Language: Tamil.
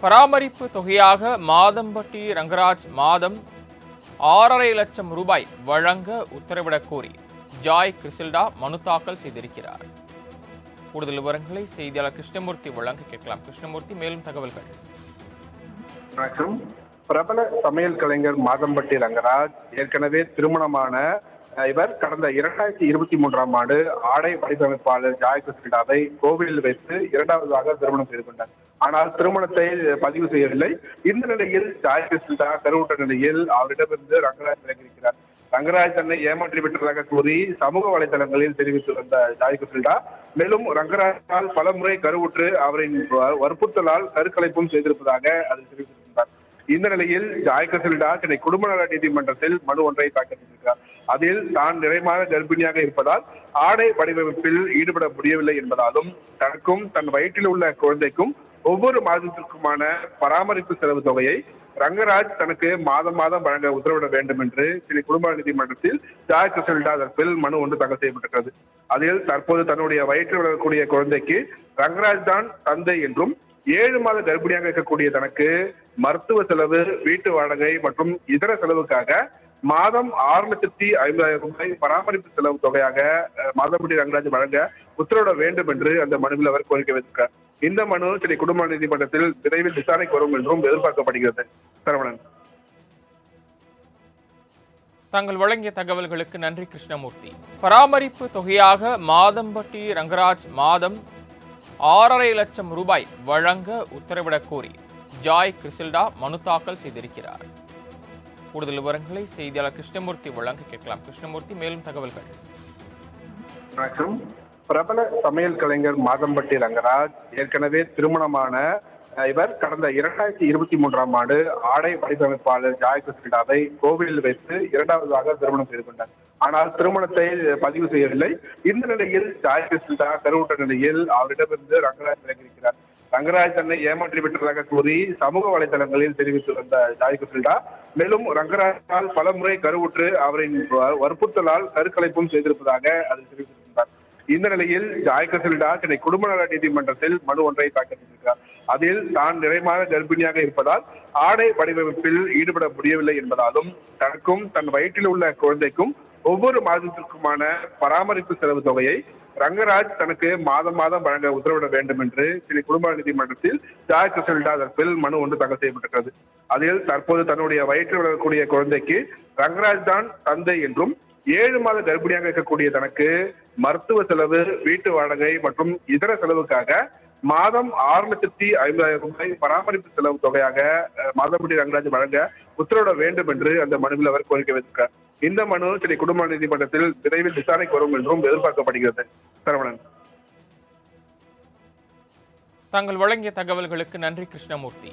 பராமரிப்பு தொகையாக மாதம்பட்டி ரங்கராஜ் மாதம் ஆறரை லட்சம் ரூபாய் வழங்க உத்தரவிடக் கோரி ஜாய் கிறிசில்டா மனு தாக்கல் செய்திருக்கிறார். கூடுதல் விவரங்களை செய்தியாளர் கிருஷ்ணமூர்த்தி வழங்க கேட்கலாம். கிருஷ்ணமூர்த்தி மேலும் தகவல்கள். வணக்கம். பிரபல சமையல் கலைஞர் மாதம்பட்டி ரங்கராஜ் ஏற்கனவே திருமணமான இவர் கடந்த இரண்டாயிரத்தி இருபத்தி மூன்றாம் ஆண்டு ஆடை வடிவமைப்பாளர் ஜாய் கிருஷ்ணாவை கோவிலில் வைத்து இரண்டாவதாக திருமணம் செய்து கொண்டார். ஆனால் திருமணத்தை பதிவு செய்யவில்லை. இந்த நிலையில் ஜாய் கிருஷ்ணா கருவுற்ற நிலையில் அவரிடமிருந்து ரங்கராஜ் விலகியிருக்கிறார். ரங்கராஜ் தன்னை ஏமாற்றி விட்டதாக கூறி சமூக வலைதளங்களில் தெரிவித்து வந்த ஜாய் கிருஷ்ணா மேலும் ரங்கராஜால் பலமுறை கருவுற்று அவரின் வற்புறுத்தலால் கருக்கலைப்பும் செய்திருப்பதாக அது தெரிவித்திருந்தார் இந்த நிலையில் ஜாய் கசில்டா சென்னை குடும்ப நல நீதிமன்றத்தில் மனு ஒன்றை தாக்கல் செய்திருக்கிறார். அதில் தான் நிறைமாத கர்ப்பிணியாக இருப்பதால் ஆடை வடிவமைப்பில் ஈடுபட முடியவில்லை என்பதாலும் தனக்கும் தன் வயிற்றில் உள்ள குழந்தைக்கும் ஒவ்வொரு மாதத்திற்குமான பராமரிப்பு செலவு தொகையை ரங்கராஜ் தனக்கு மாதம் மாதம் வழங்க உத்தரவிட வேண்டும் என்று சென்னை குடும்ப நீதிமன்றத்தில் ஜாய் கிருஷ்ணா தரப்பில் மனு ஒன்று தாக்கல் செய்யப்பட்டிருக்கிறது. அதில் தற்போது தன்னுடைய வயிற்றில் வளரக்கூடிய குழந்தைக்கு ரங்கராஜ் தான் தந்தை என்றும் ஏழு மாத கர்ப்பிணியாக இருக்கக்கூடிய தனக்கு மருத்துவ செலவு வீட்டு வாடகை மற்றும் இதர செலவுக்காக மாதம் ஆறு லட்சத்தி ஐம்பதாயிரம் ரூபாய் பராமரிப்பு செலவு தொகையாக மாதம்பட்டி ரங்கராஜ் வழங்க உத்தரவிட வேண்டும் என்று அந்த மனுவில் அவர் கோரிக்கை வைத்திருக்கார். இந்த மனு சென்னை குடும்ப நீதிமன்றத்தில் விரைவில் விசாரணைக்கு வரும் என்றும் எதிர்பார்க்கப்படுகிறது. சரவணன். தாங்கள் வழங்கிய தகவல்களுக்கு நன்றி கிருஷ்ணமூர்த்தி. பராமரிப்பு தொகையாக மாதம்பட்டி ரங்கராஜ் மாதம் ஆறரை லட்சம் ரூபாய் வழங்க உத்தரவிடக் கோரி ஜாய் கிறிசில்டா மனு தாக்கல் செய்திருக்கிறார். கூடுதல் விவரங்களை செய்தியாளர் கிருஷ்ணமூர்த்தி வழங்க கேட்கலாம். கிருஷ்ணமூர்த்தி மேலும் தகவல்கள். வணக்கம். பிரபல சமையல் கலைஞர் மாதம்பட்டி ரங்கராஜ் ஏற்கனவே திருமணமான இவர் கடந்த இரண்டாயிரத்தி இருபத்தி மூன்றாம் ஆண்டு ஆடை வடிவமைப்பாளர் ஜாய் கிருஷ்ணாவை கோவிலில் வைத்து இரண்டாவதாக திருமணம் செய்து கொண்டார். ஆனால் திருமணத்தை பதிவு செய்யவில்லை. இந்த நிலையில் ஜாய் கிருஷ்ணா கருவுற்ற நிலையில் அவரிடமிருந்து ரங்கராஜ் விலகியிருக்கிறார். ரங்கராஜ் தன்னை ஏமாற்றி விட்டதாக கூறி சமூக வலைதளங்களில் தெரிவித்து வந்த ஜாய் குசில்டா மேலும் ரங்கராஜால் பலமுறை கருவுற்று அவரின் வற்புறுத்தலால் கருக்கலைப்பும் செய்திருப்பதாக அது தெரிவித்திருந்தார் இந்த நிலையில் ஜாய் கசில்டா சென்னை குடும்ப நல நீதிமன்றத்தில் மனு ஒன்றை தாக்கல் செய்திருக்கிறார். அதில் தான் நிறைமாத கர்ப்பிணியாக இருப்பதால் ஆடை வடிவமைப்பில் ஈடுபட முடியவில்லை என்பதாலும் தனக்கும் தன் வயிற்றில் உள்ள குழந்தைக்கும் ஒவ்வொரு மாதத்திற்குமான பராமரிப்பு செலவு தொகையை ரங்கராஜ் தனக்கு மாதம் மாதம் வழங்க உத்தரவிட வேண்டும் என்று சென்னை குடும்ப நீதிமன்றத்தில் ஜாய் கிருஷ்ணா தரப்பில் மனு ஒன்று தாக்கல் செய்யப்பட்டிருக்கிறது. அதில் தற்போது தன்னுடைய வயிற்றில் வளரக்கூடிய குழந்தைக்கு ரங்கராஜ் தான் தந்தை என்றும் ஏழு மாத கர்ப்பிணியாக இருக்கக்கூடிய தனக்கு மருத்துவ செலவு வீட்டு வாடகை மற்றும் இதர செலவுக்காக மாதம் ஆறு லட்சத்தி ஐம்பதாயிரம் ரூபாய் பராமரிப்பு செலவு தொகையாக அஹ், ரங்கராஜ் வழங்க உத்தரவிட வேண்டும் என்று அந்த மனுவில் அவர் கோரிக்கை வைத்திருக்கிறார். இந்த மனு சென்னை குடும்ப நீதிமன்றத்தில் விரைவில் விசாரணைக்கு வரும் என்றும் எதிர்பார்க்கப்படுகிறது. சரவணன். தாங்கள் வழங்கிய தகவல்களுக்கு நன்றி கிருஷ்ணமூர்த்தி.